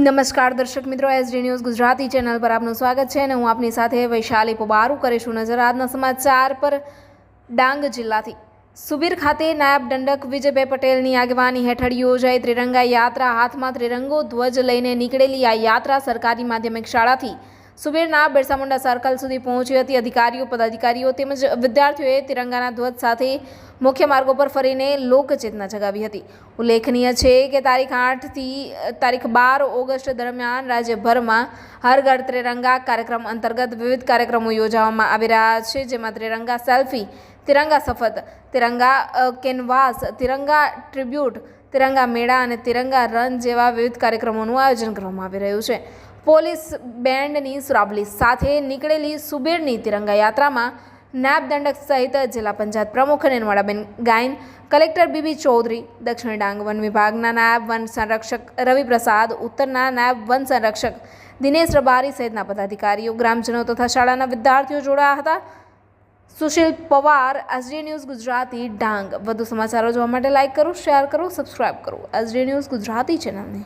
નમસ્કાર દર્શક મિત્રો એસડી ન્યૂઝ ગુજરાતી ચેનલ પર આપનું સ્વાગત છે અને હું આપની સાથે વૈશાલી પોબારુ કરીશું નજર આજના સમાચાર પર. ડાંગ જિલ્લાથી સુબીર ખાતે નાયબ દંડક વિજયભાઈ પટેલની આગેવાની હેઠળ યોજાઈ ત્રિરંગા યાત્રા. હાથમાં ત્રિરંગો, ધ્વજ લઈને નીકળેલી આ યાત્રા સરકારી માધ્યમિક શાળાથી સુબીરના બિરસા મુંડા સર્કલ સુધી પહોંચી હતી. અધિકારીઓ, પદાધિકારીઓ તેમજ વિદ્યાર્થીઓએ તિરંગાના ધ્વજ સાથે મુખ્ય માર્ગો પર ફરીને લોકચેતના જગાવી હતી. ઉલ્લેખનીય છે કે તારીખ આઠથી તારીખ બાર ઓગસ્ટ દરમિયાન રાજ્યભરમાં હર ઘર ત્રિરંગા કાર્યક્રમ અંતર્ગત વિવિધ કાર્યક્રમો યોજવામાં આવી રહ્યા છે, જેમાં ત્રિરંગા સેલ્ફી, તિરંગા શપથ, તિરંગા કેનવાસ, તિરંગા ટ્રિબ્યુટ, તિરંગા મેળા અને તિરંગા રન જેવા વિવિધ કાર્યક્રમોનું આયોજન કરવામાં આવી રહ્યું છે. પોલીસ બેન્ડની સુરાબલી સાથે નીકળેલી સુબેરની તિરંગા યાત્રામાં નાયબ દંડક સહિત જિલ્લા પંચાયત પ્રમુખ નિર્મળાબેન ગાયન, કલેક્ટર બીબી ચૌધરી, દક્ષિણ ડાંગ વન વિભાગના નાયબ વન સંરક્ષક રવિપ્રસાદ, ઉત્તરના નાયબ વન સંરક્ષક દિનેશ રબારી સહિતના પદાધિકારીઓ, ગ્રામજનો તથા શાળાના વિદ્યાર્થીઓ જોડાયા હતા. Sushil Pawar, SD news Gujarati Dang. વધુ સમાચારો જોવા માટે લાઇક કરો, શેર કરો, સબસ્ક્રાઇબ કરો. એસડી ન્યૂઝ ગુજરાતી ચેનલને.